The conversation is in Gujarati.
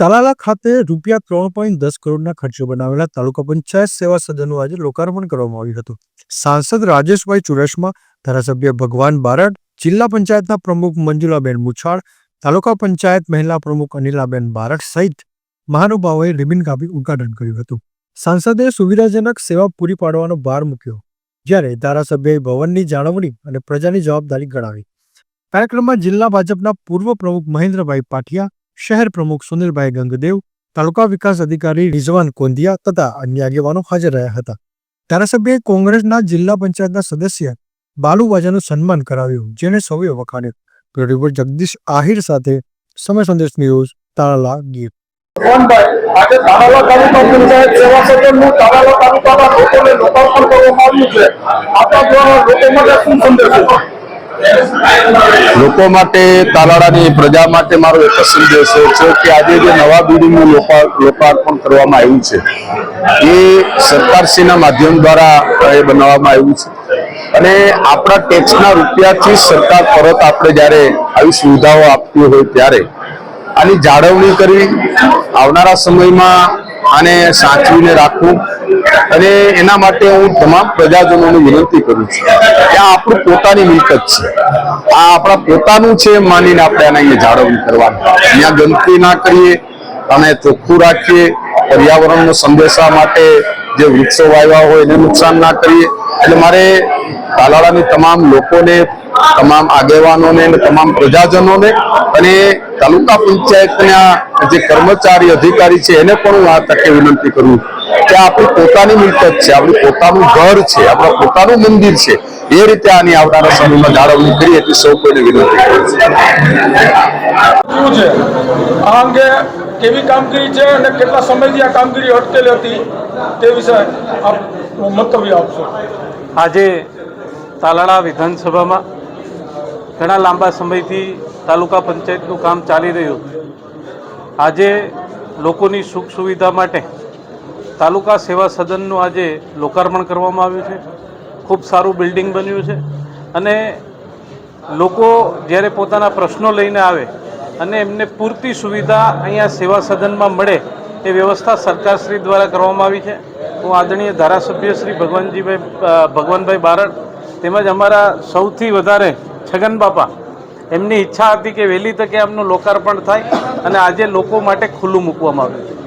તાલાલા ખાતે રૂપિયા ત્રણ પોઈન્ટ દસ કરોડના ખર્ચે બનાવેલા તાલુકા પંચાયત સેવા સદનનું આજે લોકાર્પણ કરવામાં આવ્યું હતું. સાંસદ રાજેશભાઈ ચુડાસમા, ધારાસભ્ય ભગવાન બારડ, જિલ્લા પંચાયતના પ્રમુખ મંજુલાબેન મુછાળ, તાલુકા પંચાયત મહિલા પ્રમુખ અનિલાબેન બારડ સહિત મહાનુભાવોએ રિબિન કાપી ઉદ્ઘાટન કર્યું હતું. સાંસદે સુવિધાજનક સેવા પૂરી પાડવાનો ભાર મૂક્યો, જ્યારે ધારાસભ્યએ ભવનની જાળવણી અને પ્રજાની જવાબદારી ગણાવી. કાર્યક્રમમાં જિલ્લા ભાજપના પૂર્વ પ્રમુખ મહેન્દ્રભાઈ પાટિયા શહેર પ્રમુખ સુનિલભાઈ ગંગદેવ, તાલુકા વિકાસ અધિકારી રિઝવાન કોંધિયા તથા અન્ય આગેવાનો હાજર રહ્યા હતા. ધારાસભ્યએ કોંગ્રેસના જિલ્લા પંચાયતના સદસ્ય બાલુવાજાનું સન્માન કરાવ્યું જેને સૌએ વખાણ્યું. જગદીશ આહિર સાથે સમય સંદેશ ન્યૂઝ તાળા ગીર. આજે તારાલા તાલુકા પંચાયત સેવા સદનનું તારાલા તાલુકાના લોકોને લોકાર્પણ કરવામાં આવ્યું છે. આપણા દ્વારા લોકો માટે શું સંદેશ લોકો માટે, તાલાળાની પ્રજા માટે મારો એક જ સંદેશ છે કે આજે જે નવા બિલ્ડિંગનું લોકાર્પણ કરવામાં આવ્યું છે, એ સરકારશ્રીના માધ્યમ દ્વારા એ બનાવવામાં આવ્યું છે. અને આપણા ટેક્સના રૂપિયાથી સરકાર પરત આપણે જ્યારે આવી સુવિધાઓ આપતી હોય ત્યારે આની જાળવણી કરી આવનારા સમયમાં આને સાચવીને રાખવું અને એના માટે હું તમામ પ્રજાજનોને વિનંતી કરું છું કે આ આપણું પોતાની મિલકત છે. આ આપણા પોતાનું છે માનીને આપણે આને અહીંયા જાળવણી કરવાની. અહીંયા ગંદકી ના કરીએ અને ચોખ્ખું રાખીએ, પર્યાવરણનો સંદેશા માટે જે વૃક્ષો વાવ્યા હોય એને નુકસાન ના કરીએ. એટલે મારે તાલાળાની તમામ લોકોને તમામ આગેવાનોને અને તમામ પ્રજાજનોને અને તાલુકા પંચાયતના જે કર્મચારી અધિકારી છે એને પણ હું આ તકે વિનંતી કરું કે આપણી પોતાની મિલકત છે આપણું પોતાનું ઘર છે આપણું પોતાનું મંદિર છે એ રીતે આની આવનારા સમયમાં જાળવણી કરી એટલી સૌ કોઈને વિનંતી કરું છે. આ અંગે કેવી કામગીરી છે અને કેટલા સમયથી આ કામગીરી અટકેલી હતી તે વિશે આપ મંતવ્ય આપશો. આજે તાલાળા વિધાનસભામાં ઘણા લાંબા સમયથી તાલુકા પંચાયતનું કામ ચાલી રહ્યું. આજે લોકોની સુખ સુવિધા માટે તાલુકા સેવા સદનનું આજે લોકાર્પણ કરવામાં આવ્યું છે. ખૂબ સારું બિલ્ડિંગ બન્યું છે અને લોકો જ્યારે પોતાના પ્રશ્નો લઈને આવે અને એમને પૂરતી સુવિધા અહીંયા સેવા સદનમાં મળે એ વ્યવસ્થા સરકારશ્રી દ્વારા કરવામાં આવી છે. હું આદરણીય ધારાસભ્ય શ્રી ભગવાનજીભાઈ ભગવાનભાઈ બારડ તેમજ અમારા સૌથી વધારે છગન બાપા, એમની ઈચ્છા હતી કે વહેલી તકે અમનું લોકાર્પણ થાય અને આજે લોકો માટે ખુલ્લું મૂકવામાં આવ્યું છે